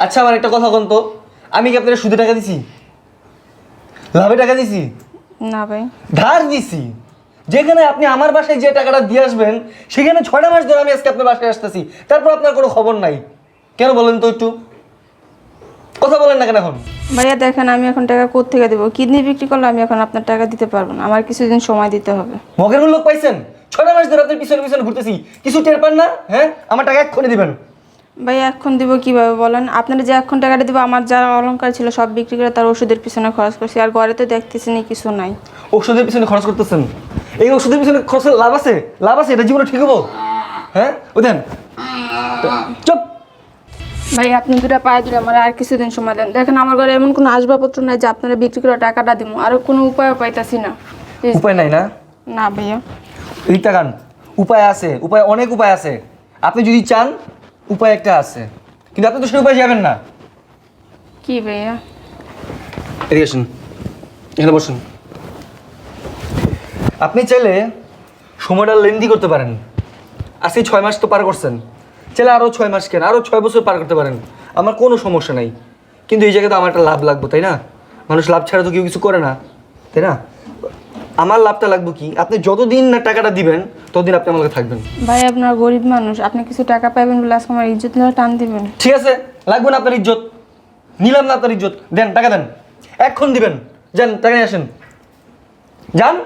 আচ্ছা আমার একটা কথা বলতো আমি কি আপনার সুদে টাকা দিছি? লাভে টাকা দিছি? না ভাই। ধার দিছি। যেখানে আপনি আমার বাসায় যে টাকাটা দিয়ে আসবেন সেখানে ছয়টা মাস ধরে আমি আজকে আপনার বাসায় আসতেছি। তারপর আপনার কোনো খবর নাই। কেন বলেন তো একটু? কথা বলেন না কেন এখন? ভাইয়া দেখেন আমি এখন টাকা কোত্থেকে দেবো? কিডনি বিক্রি করলে আমি এখন আপনার টাকা দিতে পারব না। আমার কিছুদিন সময় দিতে হবে। মগের মূল্য পাইছেন? ছয়টা মাস ধরে আপনার পিছনে পিছনে ঘুরতেছি। কিছু টের পান না? হ্যাঁ? আমার টাকা এক্ষুনি দিবেন। ভাই এখন দিব কীভাবে বলেন? আপনারা যে এখন টাকাটা দিব আমার যা অলংকার ছিল সব বিক্রি করে তার ওষুধের পিছনে খরচ করছি। আর ঘরে তো দেখতেছি নি কিছু নাই। ওষুধের পিছনে খরচ করতেছেন? এই ওষুধের পিছনে খরচ লাভ আছে? লাভ আছে? এটা জীবনে ঠিক হব? হ্যাঁ? ওই দেন। চুপ! ভাই আপনি দুটা পায়ে দিলে আমার আর কিছুদিন সময় দেন। দেখেন আমার ঘরে এমন কোনো আসবাবপত্র নাই যে আপনারা বিক্রি করে টাকাটা দিব আর কোনো উপায়ও পাইতাছি না। উপায় নাই না? না ভাইয়া। এই টাকান উপায় আছে। উপায় অনেক উপায় আছে। আপনি যদি চান উপায় একটা আছে। কিন্তু আপনি তো সেই উপায় যাবেন না। কি ভাইয়া? এদিকে আসুন। এখানে বসুন। আপনি চাইলে সময়টা লেন্দি করতে পারেন। আজকে ছয় মাস তো পার করছেন। চাইলে আরও ছয় মাস কেন? আরও ছয় বছর পার করতে পারেন। আমার কোনো সমস্যা নাই। কিন্তু এই জায়গাতে আমার একটা লাভ লাগবে তাই না? মানুষ লাভ ছাড়া তো কেউ কিছু করে না তাই না? আমার লাভটা লাগবে কি? আপনি যতদিন না টাকাটা দিবেন ততদিন আপনি আমার কাছে থাকবেন। ভাই আপনার গরিব মানুষ আপনি কিছু টাকা পাবেন বলে আজকে আমার ইজ্জত নিয়ে টান দিবেন। ঠিক আছে লাগবে না আপনার ইজ্জত। নিলাম না আপনার ইজ্জত। দেন টাকা দেন। এক্ষণ দিবেন। যান টাকা নিয়ে আসেন। যান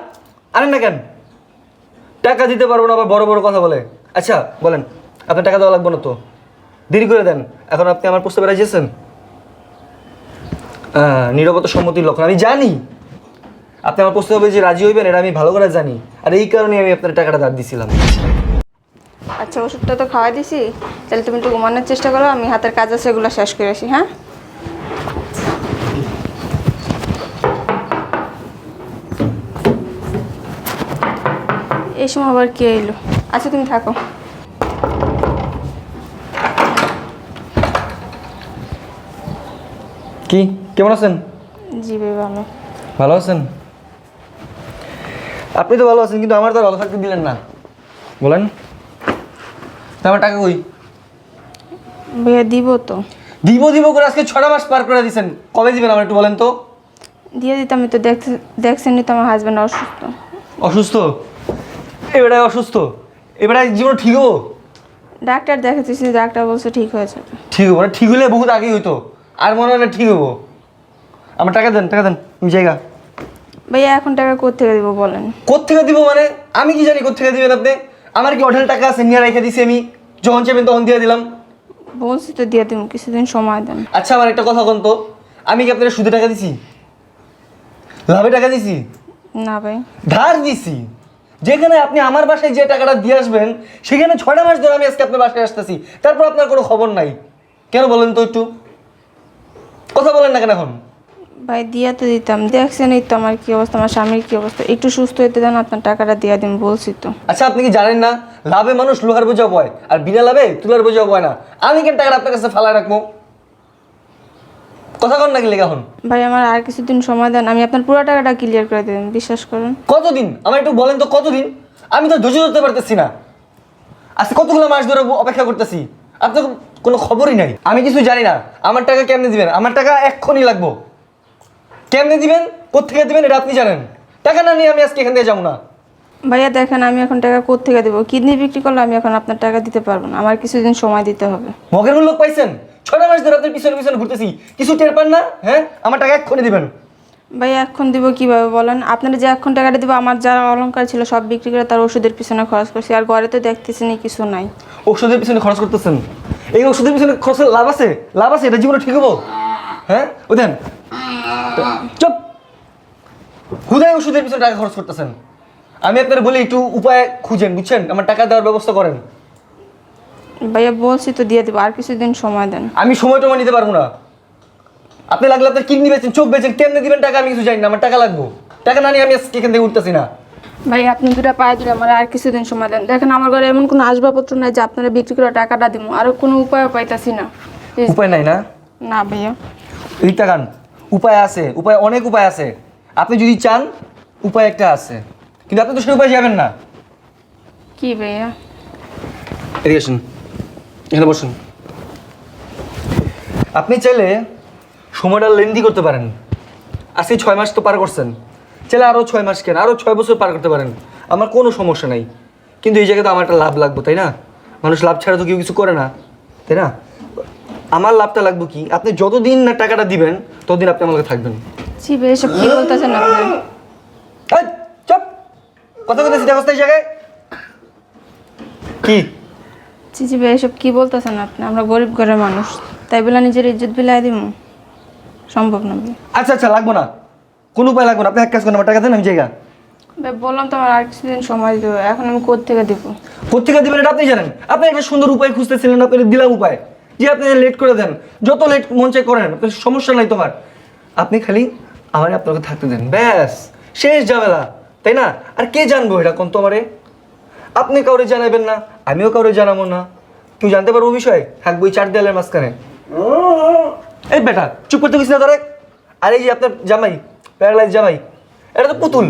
আনেন না কেন? টাকা দিতে পারব না আবার বড় বড় কথা বলে। আচ্ছা বলেন আপনার টাকা দেওয়া লাগবে না তো? দেরি করে দেন। এখন আপনি আমার প্রস্তাবে রাজি আছেন? আহ, নীরবতা সম্মতির লক্ষণ। আমি জানি আপনি আমার প্রস্তাবে যে রাজি হইবেন এটা আমি ভালো করে জানি। আর এই কারণে আমি আপনার টাকাটা দাঁড় দিছিলাম। আচ্ছা ওষুধটা তো খাওয়াই দিছি। তাহলে তুমি একটু ঘুমানোর চেষ্টা করো আমি হাতের কাজ আছে এগুলো শেষ করে আসি হ্যাঁ? এই সময় আবার কে এলো? আচ্ছা তুমি থাকো। কি? কেমন আছেন? জি ভাই ভালো। ভালো আছেন? আপনি তো ভালো আছেন কিন্তু আমার তো আর ভালো থাকতে দিলেন না। বলেন। তা আমার টাকা কই? ভাইয়া দিব তো। দিব দিব করে আজকে ছটা মাস পার করে দিয়েছেন কবে দিবেন আমার একটু বলেন তো। দিয়ে দিতাম আমি তো দেখতে দেখছেনই তো আমার হাজব্যান্ড অসুস্থ। অসুস্থ? এবারে অসুস্থ। এবারে জীবন ঠিক হব? ডাক্তার দেখাতেছি ডাক্তার বলছে ঠিক হয়েছে ঠিক হব ঠিক হলে বহুত আগেই হইতো। আর মনে হয় না ঠিক হব। আমার টাকা দেন টাকা দেন আমি জায়গা। ভাইয়া এখন টাকা কোথেকে দিব বলেন? কোথেকে দিব মানে? আমি কি জানি কোথেকে দিবেন আপনি? আমার কি অঢেল টাকা আছে নিয়ে রেখে দিছি আমি। যখন চাইবেন তখন দিয়ে দিলাম। বলছি তো দিয়ে দিব কিছুদিন সময় দেন। আচ্ছা আমার একটা কথা বলুন তো আমি কি আপনার সুদে টাকা দিছি? লাভে টাকা দিছি? না ভাই। ধার দিছি। যেখানে আপনি আমার বাসায় যে টাকাটা দিয়ে আসবেন সেখানে ছয়টা মাস ধরে আমি আজকে আপনার বাসায় আসতেছি। তারপর আপনার কোনো খবর নাই। কেন বলেন তো একটু? কথা বলেন না কেন এখন? ভাই দিয়া তো দিতাম। দেখছেনই তো আমার কি অবস্থা আমার স্বামীর কি অবস্থা। একটু সুস্থ হতে দেন আপনার টাকাটা দিয়ে দিন বলছি তো। আচ্ছা আপনি কি জানেন না? লাভে মানুষ লোহার বোঝা বয় আর বিনা লাভে তুলার বোঝা বয় না। আমি কেন টাকাটা আপনার কাছে ফালায় রাখব? কথা কন নাকি লেগে এখন ভাই আমার আর কিছুদিন সময় দেন আমি আপনার পুরো টাকাটা ক্লিয়ার করে দেবেন বিশ্বাস করেন। কতদিন? আমার একটু বলেন তো কতদিন? আমি তো ধৈর্য ধরতে পারতেছি না। আজকে কতগুলো মাস ধরে অপেক্ষা করতেছি? আপনার কোনো খবরই নাই। আমি কিছু জানি না আমার টাকা কেমনে দিবেন? আমার টাকা এক্ষুনি লাগবো। কেমনে দিবেন? কোথেকে দিবেন? এটা আপনি জানেন। টাকা না নিয়ে আমি আজকে এখান থেকে যাব না। ভাইয়া দেখেন আমি এখন টাকা কোথেকে দেবো? কিডনি বিক্রি করলে আমি এখন আপনার টাকা দিতে পারব না। আমার কিছুদিন সময় দিতে হবে। মগের লোক পাইছেন? ছটা মাস ধরে আপনার পিছনে পিছনে ঘুরতেছি। কিছু টের পান না? হ্যাঁ? আমার টাকা এক্ষুনি দিবেন। ভাইয়া এখন দিব কীভাবে বলেন? আপনারা যে এখন টাকাটা দিব আমার যা অলংকার ছিল সব বিক্রি করে তার ওষুধের পিছনে খরচ করছি। আর ঘরে তো দেখতেছি নি কিছু নাই। ওষুধের পিছনে খরচ করতেছেন? এই ওষুধের পিছনে খরচ লাভ আছে? লাভ আছে? এটা জীবনে ঠিক হব? হ্যাঁ? ওই দেন। চুপ। হুদায় ওষুধের পিছনে টাকা খরচ করতেছেন। আমি আপনার বলি একটু উপায় খুঁজেন বুঝছেন? আমার টাকা দেওয়ার ব্যবস্থা করেন। ভাইয়া বলছি তো দিয়ে দেবো আর কিছুদিন সময় দেন। আমি সময় টময় নিতে পারব না। আপনি লাগলে আপনার কিডনি বেচেন চোখ বেচেন কেমনে দিবেন টাকা আমি কিছু জানি না আমার টাকা লাগবো। টাকা না নিয়ে আমি আজকে এখান থেকে উঠতেছি না। ভাই আপনি দুটা পায়ে দিলে আমার আর কিছুদিন সময় দেন। দেখেন আমার ঘরে এমন কোনো আসবাবপত্র নাই যে আপনারা বিক্রি করে টাকাটা দিব আর কোনো উপায়ও পাইতাছি না। উপায় নাই না? না ভাইয়া। এই টাকান উপায় আছে উপায় অনেক উপায় আছে। আপনি যদি চান উপায় একটা আছে। কিন্তু আপনি তো সেই উপায় যাবেন না। কি ভাইয়া? এদিকে আসুন। এখানে বসুন। আপনি চাইলে সময়টা লেন্দি করতে পারেন। আজকে ছয় মাস তো পার করছেন। চাইলে আরও ছয় মাস কেন? আরও ছয় বছর পার করতে পারেন। আমার কোনো সমস্যা নাই। কিন্তু এই জায়গায় তো আমার একটা লাভ লাগবে তাই না? মানুষ লাভ ছাড়া তো কেউ কিছু করে না তাই না? আমার লাভটা লাগবে কি? আপনি যতদিন না টাকাটা দিবেন ততদিন আপনি আমার কাছে থাকবেন। জি ভাই এসব কি বলতেছেন আপনি? এই, চুপ! কথা কথা সিধা কথা এই জায়গায়। কি? জি জি ভাই এসব কি বলতেছেন আপনি? আমরা গরিব ঘরের মানুষ। তাই বলে নিজের ইজ্জত বিলাই দিব সম্ভব না ভাই আচ্ছা আচ্ছা লাগবো না। কোনো উপায় লাগবে না। আপনি এক কাজ করেন আমার টাকা দেন আমি জায়গা ভাই বললাম তো আমার আর কিছুদিন সময় দেবো। এখন আমি কোথেকে দিব? কোথেকে দেবেন এটা আপনি জানেন। আপনি একটা সুন্দর উপায় খুঁজতেছিলেন আপনাকে দিলাম উপায়। যে আপনি লেট করে দেন, যত লেট চাই করেন সমস্যা নাই তোমার। আপনি খালি আমার আপনাকে থাকতে দেন। ব্যাস, শেষ ঝামেলা, তাই না? আর কে জানব এটা কোন তোমারে? আপনি কাউরে জানাবেন না, আমিও কাউরে জানাব না। কেউ জানতে পারব বিষয়? থাকব ওই চার দেয়ালের মাঝখানে। এই বেটা, চুপ করতে গেছি না ধরে আর এই যে আপনার জামাই প্যারালাইজ জামাই, এটা তো পুতুল।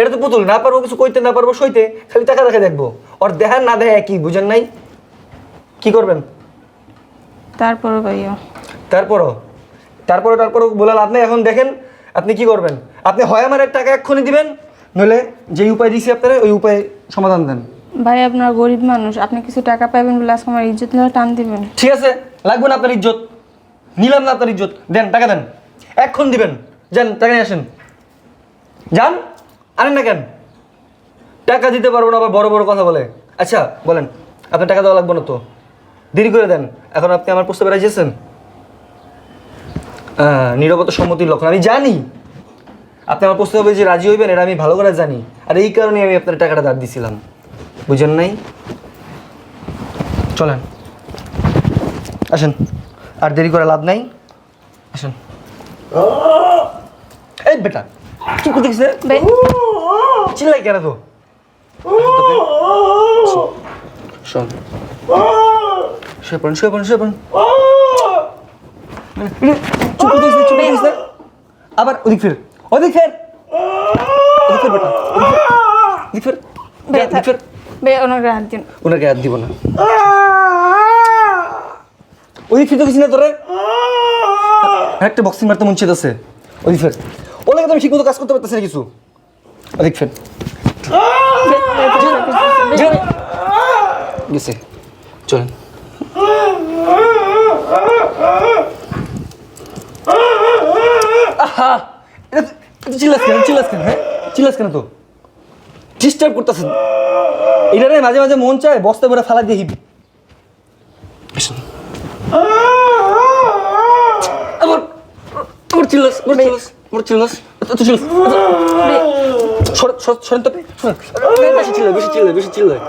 এটা তো পুতুল, না পারব কিছু কইতে, না পারব সইতে, খালি টাকা দেখা দেখব। ওর দেখার না দেখা একই, বুঝেন নাই? কি করবেন? তারপরে ভাইয়া। তারপরও? তারপরে তারপরও বলে লাভ নেই। এখন দেখেন আপনি কি করবেন? আপনি হয় আমার টাকা এক্ষুনি দিবেন নইলে যে উপায় দিয়েছি আপনারা ওই উপায় সমাধান দেন। ভাই আপনার গরিব মানুষ আপনি কিছু টাকা পাবেন বলে আজকে আমার ইজ্জত নিয়ে টান দিবেন। ঠিক আছে লাগবে না আপনার ইজ্জত। নিলাম না আপনার ইজ্জত। দেন টাকা দেন। এক্ষণ দিবেন। যান টাকা নিয়ে আসেন। যান আনেন না কেন? টাকা দিতে পারব না আবার বড় বড় কথা বলে। আচ্ছা বলেন আপনার টাকা দেওয়া লাগবে না তো? দেরি করে দেন এখন আপনি আমার প্রস্তাবে রাজি আছেন? আহ, নীরবতা সম্মতির লক্ষণ আমি জানি। আপনি আমার প্রস্তাবে যে রাজি হইবেন এটা আমি ভালো করে জানি। আর এই কারণে আমি আপনার টাকাটা দাঁড় দিছিলাম। বুঝেন নাই? চলেন। আসেন। আর দেরি করে লাভ নাই? আসেন। এই বেটা চুপ করতে চিল্লাই কেন তো? শোন। শুয়ে পড়েন শুয়ে পড়েন শুয়ে পড়েন চুপ চুপ আবার ওদিক ফের ওদিক ফের ওদিক ফের বেটা ওদিক ফের ওদিক ফের ফের ভাই ওনাকে হাত দিন ওনাকে হাত দিব না ওদিক ফিরতে গেছি না তোরে একটা বক্সিং মারতে মন চেতেছে ওদিক ফের ওনাকে তো আমি ঠিকমতো কাজ করতে পারতেছি না কিছু ওদিক ফের গেছে চলেন তো- তো চিল্লাস কেন চিল্লাস কেন হ্যাঁ? চিল্লাস কেন তো? ডিস্টার্ব করতেছেন। এটা রে মাঝে মাঝে মন চায় বস্তা করে ফালা দিয়ে হিবি। আবার চিল্লাস আবার চিল্লাস আবার চিল্লাস। এত চিল্লাস সর- সর- সরেন তো। বেশি চিল্লায় বেশি চিল্লায় বেশি চিল্লায়।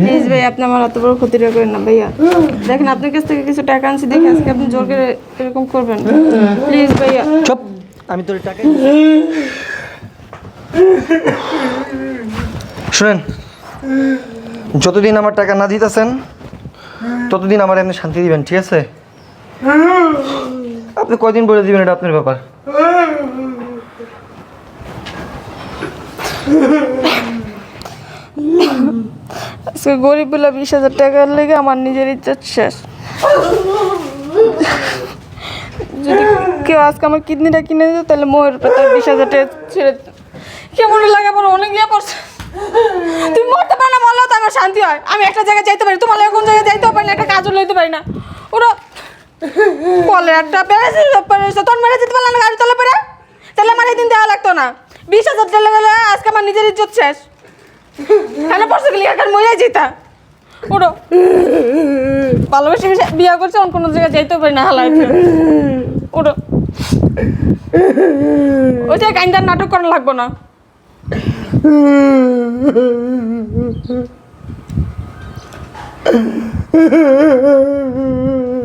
প্লিজ ভাই, আপনি আমার এত বড় ক্ষতিটা করেন না ভাইয়া। দেখেন, আপনার কাছ থেকে কিছু টাকা আনছি দেখে আজকে আপনি জোর করে এরকম করবেন। প্লিজ ভাইয়া। চপ, আমি তোর টাকা শুনেন, যতদিন আমার টাকা না দিতেছেন, ততদিন আমার এমনি শান্তি দিবেন, ঠিক আছে? আপনি কয়দিন বলে দিবেন এটা আপনার ব্যাপার? আজকে গরিব বলে বিশ হাজার টাকার লেগে আমার নিজের ইজ্জত শেষ। যদি কেউ আজকে আমার কিডনিটা কিনে দিত, তাহলে মোয়ের তার বিশ হাজার টাকা ছেড়ে দিত। কেমন লাগে আমার অনেক ইয়ে পড়ছে তুমি মরতে পারো না বললেও তো আমার শান্তি হয়। আমি একটা জায়গায় যাইতে পারি, তোমার কোন জায়গায় যাইতেও পারি না, একটা কাজও লইতে পারি না। ওরা বলে একটা বেড়েছে বেড়েছে তোর মেরে যেতে পারলাম না গাড়ি তলে পেরে তাহলে আমার এই দিন দেওয়া লাগতো না। বিশ হাজার চলে গেলে আজকে আমার নিজের ইজ্জত শেষ। কেন পড়ছে গেলে একার মরে যেতা ওরো ভালোবেসে বেশি বিয়া করছে অন্য কোনো জায়গায় যাইতেও পারি না হালাই ওরো ওইটা কাইন্দার নাটক করা লাগবো না।